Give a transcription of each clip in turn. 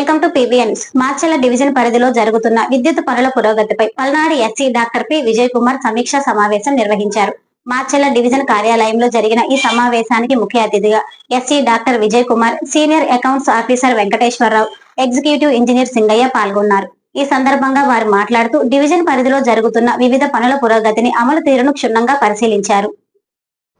Welcome to PBNs Macherla division పరిధిలో జరుగుతున్న విద్యుత్ పనుల పురోగతిపై Palnadu SE doctor P Vijay Kumar సమీక్ష సమావేశం నిర్వహించారు. మార్చల డివిజన్ కార్యాలయంలో జరిగిన ఈ సమావేశానికి ముఖ్య అతిథిగా SE doctor Vijay Kumar senior accounts officer Venkateswararao executive engineer Singaiah పాల్గొన్నారు. ఈ సందర్భంగా వారు మాట్లాడుతూ డివిజన్ పరిధిలో జరుగుతున్న వివిధ పనుల పురోగతిని అమలు తీరును క్షుణ్ణంగా పరిశీలించారు.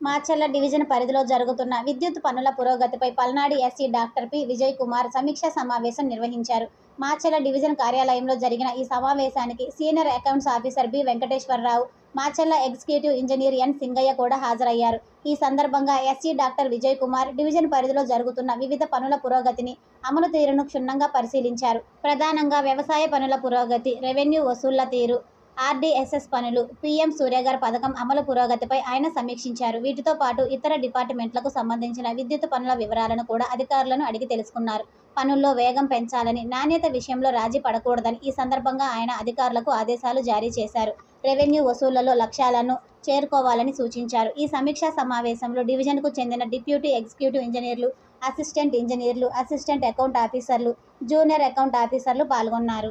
మాచర్ల డివిజన్ పరిధిలో జరుగుతున్న విద్యుత్ పనుల పురోగతిపై Palnadu SE doctor P. Vijay Kumar సమీక్షా సమావేశం నిర్వహించారు. మాచర్ల డివిజన్ కార్యాలయంలో జరిగిన ఈ సమావేశానికి senior accounts officer B. Venkateswararao Macherla executive engineer N. Singaiah కూడా హాజరయ్యారు. ఈ సందర్భంగా SE doctor Vijay Kumar division పరిధిలో జరుగుతున్న వివిధ పనుల పురోగతిని అమలు తీరును క్షుణ్ణంగా పరిశీలించారు. ప్రధానంగా వ్యవసాయ పనుల పురోగతి రెవెన్యూ వసూళ్ళ తీరు ఆర్డీఎస్ఎస్ పనులు. పీఎం సూర్యగార్ పథకం అమలు పురోగతిపై ఆయన సమీక్షించారు. వీటితో పాటు ఇతర డిపార్ట్మెంట్లకు సంబంధించిన విద్యుత్ పనుల వివరాలను కూడా అధికారులను అడిగి తెలుసుకున్నారు. పనుల్లో వేగం పెంచాలని నాణ్యత విషయంలో రాజీ పడకూడదని ఈ సందర్భంగా ఆయన అధికారులకు ఆదేశాలు జారీ చేశారు. రెవెన్యూ వసూళ్ళలో లక్ష్యాలను చేరుకోవాలని సూచించారు. ఈ సమీక్షా సమావేశంలో డివిజన్కు చెందిన డిప్యూటీ ఎగ్జిక్యూటివ్ ఇంజనీర్లు అసిస్టెంట్ ఇంజనీర్లు అసిస్టెంట్ అకౌంట్ ఆఫీసర్లు జూనియర్ అకౌంట్ ఆఫీసర్లు పాల్గొన్నారు.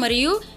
మరియు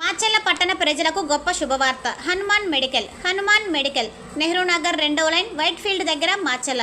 Macherla పట్టణ ప్రజలకు గొప్ప శుభవార్త. హనుమాన్ మెడికల్ హనుమాన్ మెడికల్ నెహ్రూ నగర్ రెండో లైన్ వైట్ ఫీల్డ్ దగ్గర మాచెల్ల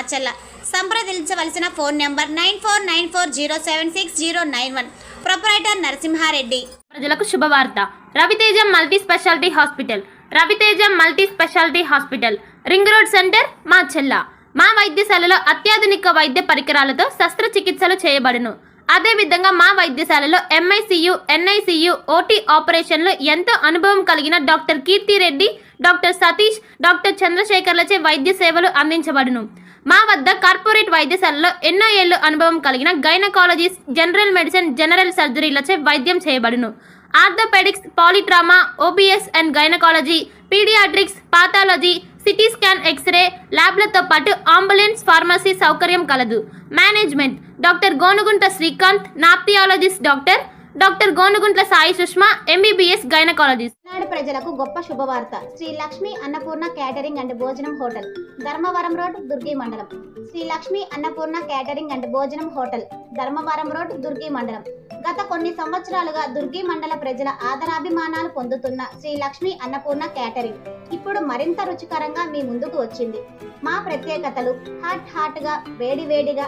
మార్చల్ల. సంప్రదించవలసిన phone number nine four nine four zero seven six zero nine one. Proprietor Narasimhareddy. ప్రజలకు శుభవార్త. Raviteja multi speciality hospital. Raviteja multi speciality hospital. Ring road centre Macherla మా వైద్యశాలలో అత్యాధునిక వైద్య పరికరాలతో శస్త్రచికిత్సలు చేయబడును. అదేవిధంగా మా వైద్యశాలలో ఎంఐసియు ఎన్ఐసియు ఓటీ ఆపరేషన్లో ఎంతో అనుభవం కలిగిన doctor Keerthireddy doctor Satish doctor చంద్రశేఖర్లచే వైద్య సేవలు అందించబడును. మా వద్ద కార్పొరేట్ వైద్యశాలలో ఎన్నో ఏళ్ళు అనుభవం కలిగిన గైనకాలజిస్ట్ జనరల్ మెడిసిన్ జనరల్ సర్జరీలచే వైద్యం చేయబడును. Orthopaedics polytrauma OBS and gynaecology paediatrics pathology CT scan X ray ల్యాబ్లతో పాటు అంబులెన్స్ ఫార్మసీ సౌకర్యం కలదు. Management doctor Gonugunta Srikanth nephrologist doctor doctor Gonuguntla Sai Sushma MBBS gynaecologist. నాడు ప్రజలకు గొప్ప శుభవార్త. శ్రీ లక్ష్మి అన్నపూర్ణ క్యాటరింగ్ అండ్ భోజనం హోటల్ ధర్మవరం రోడ్ దుర్గి మండలం. శ్రీ లక్ష్మి అన్నపూర్ణ క్యాటరింగ్ అండ్ భోజనం హోటల్ ధర్మవరం రోడ్ దుర్గి మండలం. గత కొన్ని సంవత్సరాలుగా దుర్గి మండల ప్రజల ఆదరాభిమానాలు పొందుతున్న శ్రీ లక్ష్మి అన్నపూర్ణ క్యాటరింగ్ ఇప్పుడు మరింత రుచికరంగా మీ ముందుకు వచ్చింది. మా ప్రత్యేకతలు హాట్ హాట్గా వేడి వేడిగా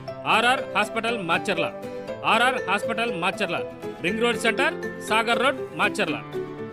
RR hospital Macherla RR hospital Macherla ring road centre Sagar road Macherla